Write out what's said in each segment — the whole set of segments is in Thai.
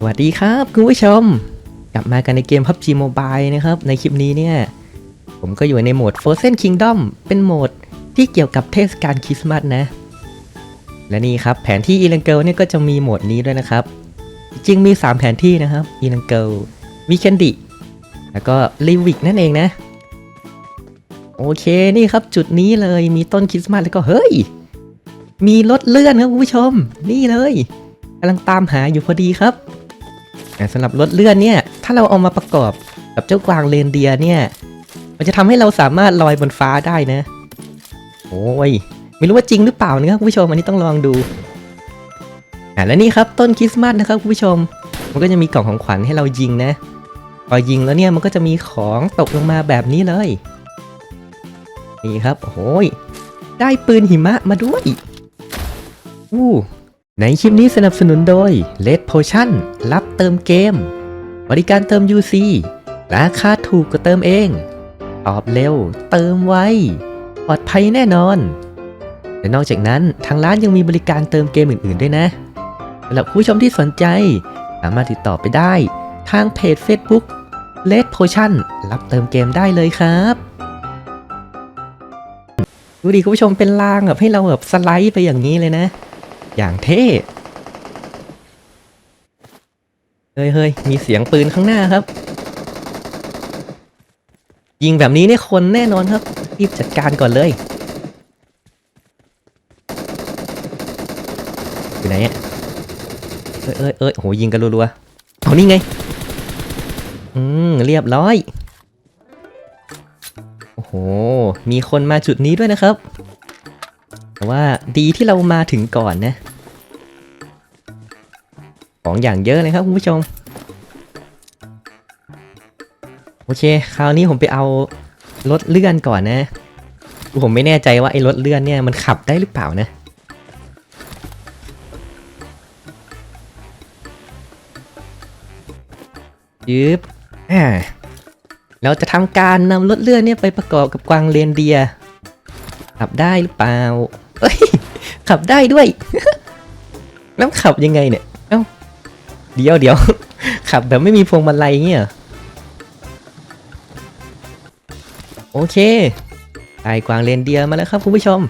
สวัสดีครับคุณผู้ชม กลับมากันในเกม PUBG Mobile นะครับ ในคลิปนี้เนี่ย ผมก็อยู่ในโหมด Frozen Kingdom เป็นโหมดที่เกี่ยวกับเทศกาลคริสต์มาสนะ และนี่ครับแผนที่ e l a n g i r l เนี่ยก็จะมีโหมดนี้ด้วยนะครับ จริงมี 3 แผนที่นะครับ e l a n g i r l Weekendy แล้วก็ l i v i k นั่นเองนะ โอเคนี่ครับจุดนี้เลยมีต้นคริสต์มาสแล้วก็เฮ้ย มีรถเลื่อนครับคุณผู้ชม นี่เลยกำลังตามหาอยู่พอดีครับ สำหรับรถเลื่อนเนี่ย ถ้าเราเอามาประกอบกับเจ้ากวางเรนเดียร์เนี่ย มันจะทำให้เราสามารถลอยบนฟ้าได้นะ โอ้ย ไม่รู้ว่าจริงหรือเปล่านะครับคุณผู้ชมอันนี้ต้องลองดูอ่าและนี่ครับต้นคริสต์มาสนะครับคุณผู้ชม มันก็จะมีกล่องของขวัญให้เรายิงนะพอยิงแล้วเนี่ยมันก็จะมีของตกลงมาแบบนี้เลย นี่ครับโอ้ยได้ปืนหิมะมาด้วยอู้ ในคลิปนี้สนับสนุนโดย Red Potion รับเติมเกม บริการเติม UC ราคาถูกกว่าเติมเอง ตอบเร็ว เติมไว ปลอดภัยแน่นอน และนอกจากนั้นทางร้านยังมีบริการเติมเกมอื่น ๆ ด้วยนะสำหรับผู้ชมที่สนใจ สามารถติดต่อไปได้ ทางเพจ Facebook Red Potion รับเติมเกมได้เลยครับดูดิคุณผู้ชมเป็นรางแบบให้เราแบบสไลด์ไปอย่างนี้เลยนะ อย่างเท่เฮ้ยเฮ้ยมีเสียงปืนข้างหน้าครับ ยิงแบบนี้เนี่ยคนแน่นอนครับ รีบจัดการก่อนเลยอยู่ไหนอะเอ้ยเอ้ยเอ้ยโหยิงกันรัวๆเอานี่ไง อืม เรียบร้อย โอ้โห มีคนมาจุดนี้ด้วยนะครับ แต่ว่าดีที่เรามาถึงก่อนนะ ของอย่างเยอะเลยครับคุณผู้ชม โอเค คราวนี้ผมไปเอารถเลื่อนก่อนนะ ผมไม่แน่ใจว่าไอ้รถเลื่อนเนี่ยมันขับได้หรือเปล่านะยึบอ่าเราจะทำการนำรถเลื่อนเนี่ยไปประกอบกับกวางเรนเดียขับได้หรือเปล่า เอ้ย ขับได้ด้วย แล้วขับยังไงเนี่ย เดี๋ยวเดี๋ยวขับแบบไม่มีพวงมาลัยเงี้ยโอเคได้กวางเรนเดียร์มาแล้วครับคุณผู้ชม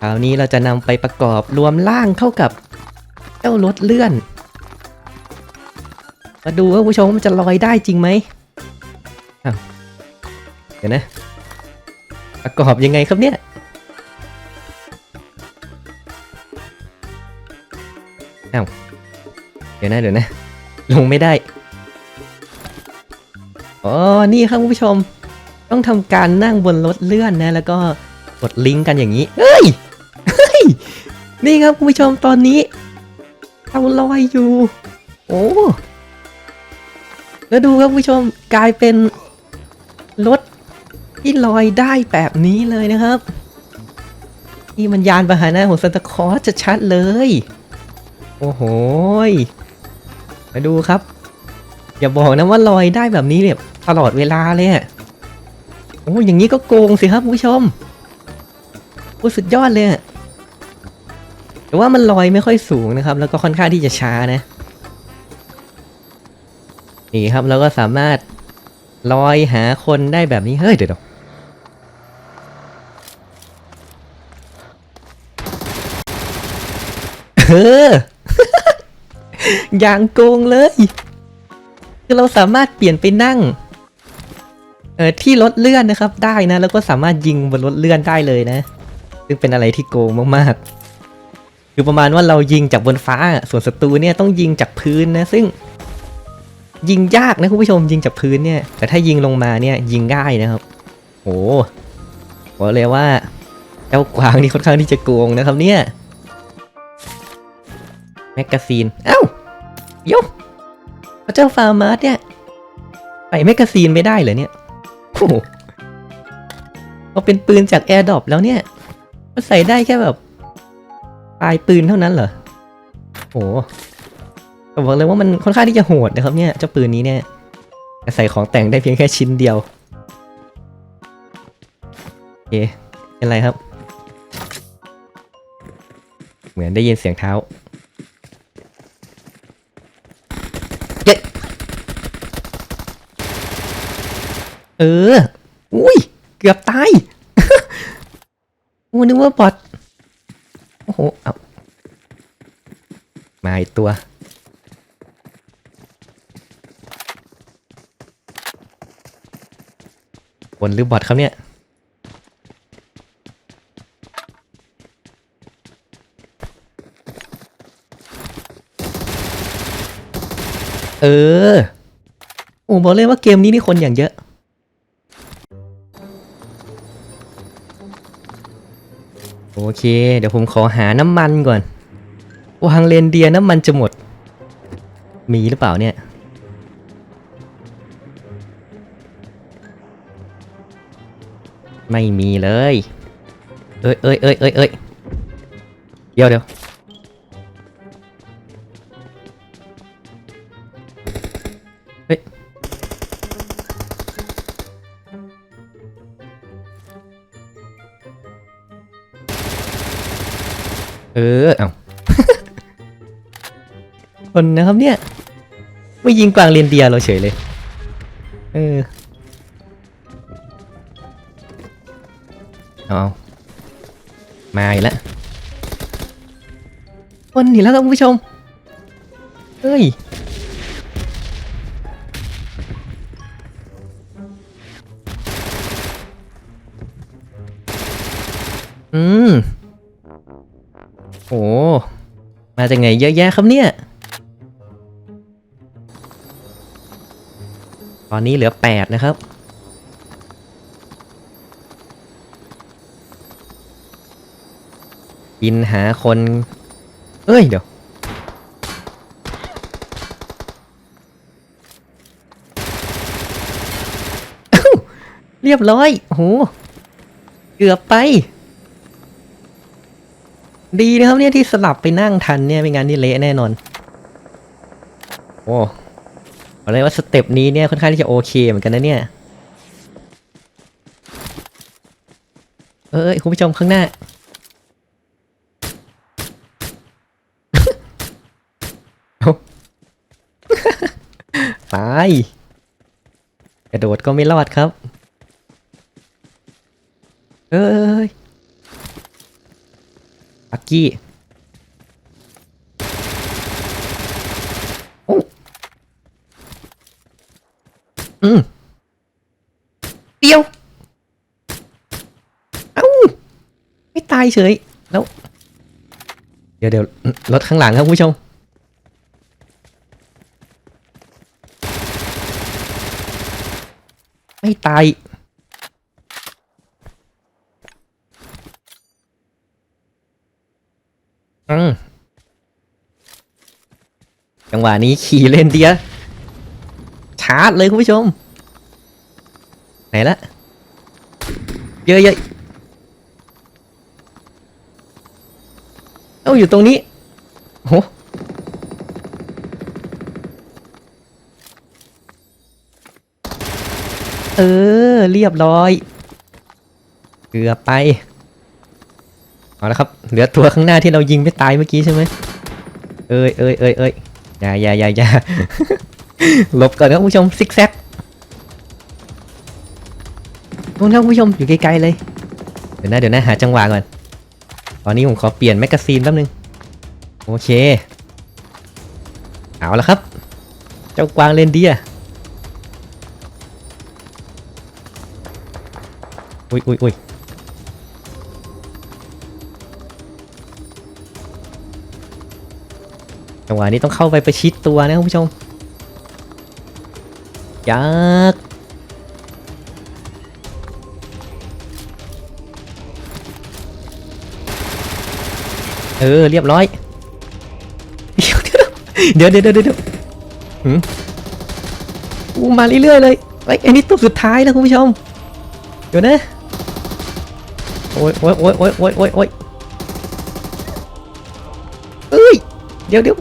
คราวนี้เราจะนำไปประกอบรวมร่างเข้ากับเจ้ารถเลื่อน มาดูว่าคุณผู้ชมมันจะลอยได้จริงไหมเดี๋ยวนะ ประกอบยังไงครับเนี่ย อ้าว เดี๋ยวนะเดี๋ยวนะ ลงไม่ได้ อ๋อ นี่ครับคุณผู้ชม ต้องทำการนั่งบนรถเลื่อนนะ แล้วก็กดลิงก์กันอย่างนี้ เฮ้ย เฮ้ย นี่ครับคุณผู้ชมตอนนี้เราลอยอยู่ โอ้ แล้วดูครับคุณผู้ชมกลายเป็นรถที่ลอยได้แบบนี้เลยนะครับ นี่มันยานพาหนะของซันตาคลอสจะชัดๆเลย โอ้โหย มาดูครับ อย่าบอกนะว่าลอยได้แบบนี้เนี่ยตลอดเวลาเลยอะโอ้อย่างนี้ก็โกงสิครับผู้ชมโอ้สุดยอดเลยแต่ว่ามันลอยไม่ค่อยสูงนะครับ แล้วก็ค่อนข้างที่จะช้านะนี่ครับเราก็สามารถลอยหาคนได้แบบนี้เฮ้ยเดี๋ยวเออ อย่างโกงเลย คือเราสามารถเปลี่ยนไปนั่ง เออที่รถเลื่อนนะครับ ได้นะ แล้วก็สามารถยิงบนรถเลื่อนได้เลยนะ ซึ่งเป็นอะไรที่โกงมากๆ คือประมาณว่าเรายิงจากบนฟ้า ส่วนศัตรูเนี่ยต้องยิงจากพื้นนะ ซึ่ง ยิงยากนะคุณผู้ชมยิงจากพื้นเนี่ย แต่ถ้ายิงลงมาเนี่ยยิงง่ายนะครับโอ้บอกเลยว่าเจ้ากวางนี่ค่อนข้างที่จะโกงนะครับเนี่ยแมกกาซีน เอ้า ยกพระเจ้าฟาร์มาสเนี่ยใส่แมกกาซีนไม่ได้เหรอเนี่ยโอ้โหเอาเป็นปืนจากแอร์ดรอปแล้วเนี่ย มันใส่ได้แค่แบบปลายปืนเท่านั้นเหรอโอ้โหผมบอกเลยว่ามันค่อนข้างที่จะโหดนะครับเนี่ยเจ้าปืนนี้เนี่ยใส่ของแต่งได้เพียงแค่ชิ้นเดียวโอเคเป็นไรครับ เหมือนได้ยินเสียงเท้า เออ อุ้ย เกือบตายโอ้นึกว่าบอทโอ้โห เอามาอีกตัว บนหรือบอทครับเนี่ยเออ โอ้บอกเลยว่าเกมนี้นี่คนอย่างเยอะ โอเค เดี๋ยวผมขอหาน้ำมันก่อนวางเลนเดียน้ำมันจะหมด มีหรือเปล่าเนี่ย ไม่มีเลย เอ้ยเอ้ยเอ้ยเอ้ยเอ้ยเดี๋ยวเดี๋ยว เออ เอาคนนะครับเนี่ย ไม่ยิงกวางเรียนเดียร์เราเฉยเลย เออ เอามาอีกแล้วคนอีกแล้วครับคุณผู้ชม เฮ้ยอืม มาจากไหนเยอะแยะครับเนี่ย ตอนนี้เหลือแปดนะครับ บินหาคน เอ้ย เดี๋ยว เรียบร้อยโหเกือบไป ดีนะครับเนี่ยที่สลับไปนั่งทันเนี่ยไม่งั้นนี่เละแน่นอน โอ้เอาเลยว่าสเต็ปนี้เนี่ยค่อนข้างที่จะโอเคเหมือนกันนะเนี่ย เอ้ยคุณผู้ชมข้างหน้าเอาตาย กระโดดก็ไม่รอดครับ เอ้ กกี้โอ้อืมเดียว เอ้า ไม่ตายเฉย แล้ว เดี๋ยวเดี๋ยวรถข้างหลังครับคุณผู้ชมไม่ตาย อืม จังหวะนี้ขี่เลนเดียชาร์จเลยคุณผู้ชม ไหนละ เยอะๆเอ้าอยู่ตรงนี้โหเออ เรียบร้อย เกือบไป เอาละครับ เหลือตัวข้างหน้าที่เรายิงไม่ตายเมื่อกี้ใช่ไหมเอ้ยเอ้ยเอ้ยเอ้ยอย่าอย่าอย่าอย่าหลบก่อนนะผู้ชมซิกแซกนู่นครับผู้ชมอยู่ไกลๆเลย เดี๋ยวนะเดี๋ยวนะหาจังหวะก่อน ตอนนี้ผมขอเปลี่ยนแมกกาซีนแป๊บนึง โอเค เอาละครับ เจ้ากวางเลนเดียร์อุ้ยอุ้ยอุ้ย จังหวะนี้ต้องเข้าไปประชิดตัวนะคุณผู้ชมยักษ์เออเรียบร้อย เดี๋ยวเดี๋ยวเดี๋ยวเดี๋ยวเดี๋ยวหืมอู้มาเรื่อยๆเลยไอ้ยอันนี้ตัวสุดท้ายแล้วคุณผู้ชม เดี๋ยวนะ โอ้ยโอ้ยโอ้ยโอ้ยโอ้ยโอ้ยเอ้ย เดี๋ยวเดี๋ยว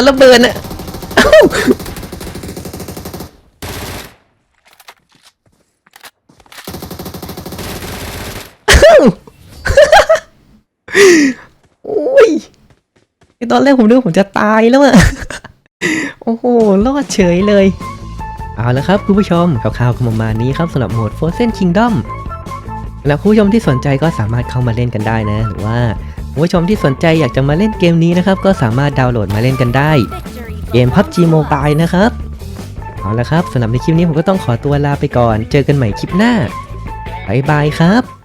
จะระเบิดน่ะเอ้าเอ้าโอ้ยตอนแรกผมนึกผมจะตายแล้วอะโอ้โห รอดเฉยเลย เอาละครับคุณผู้ชมคร่าวๆก็ประมาณนี้ครับสำหรับโหมด Frozen Kingdom แล้วคุณผู้ชมที่สนใจก็สามารถเข้ามาเล่นกันได้นะ หรือว่า คุณผู้ชมที่สนใจอยากจะมาเล่นเกมนี้นะครับ ก็สามารถดาวน์โหลดมาเล่นกันได้ เกม PUBG Mobile นะครับ เอาละครับสำหรับในคลิปนี้ผมก็ต้องขอตัวลาไปก่อน เจอกันใหม่คลิปหน้าบ๊ายบายครับ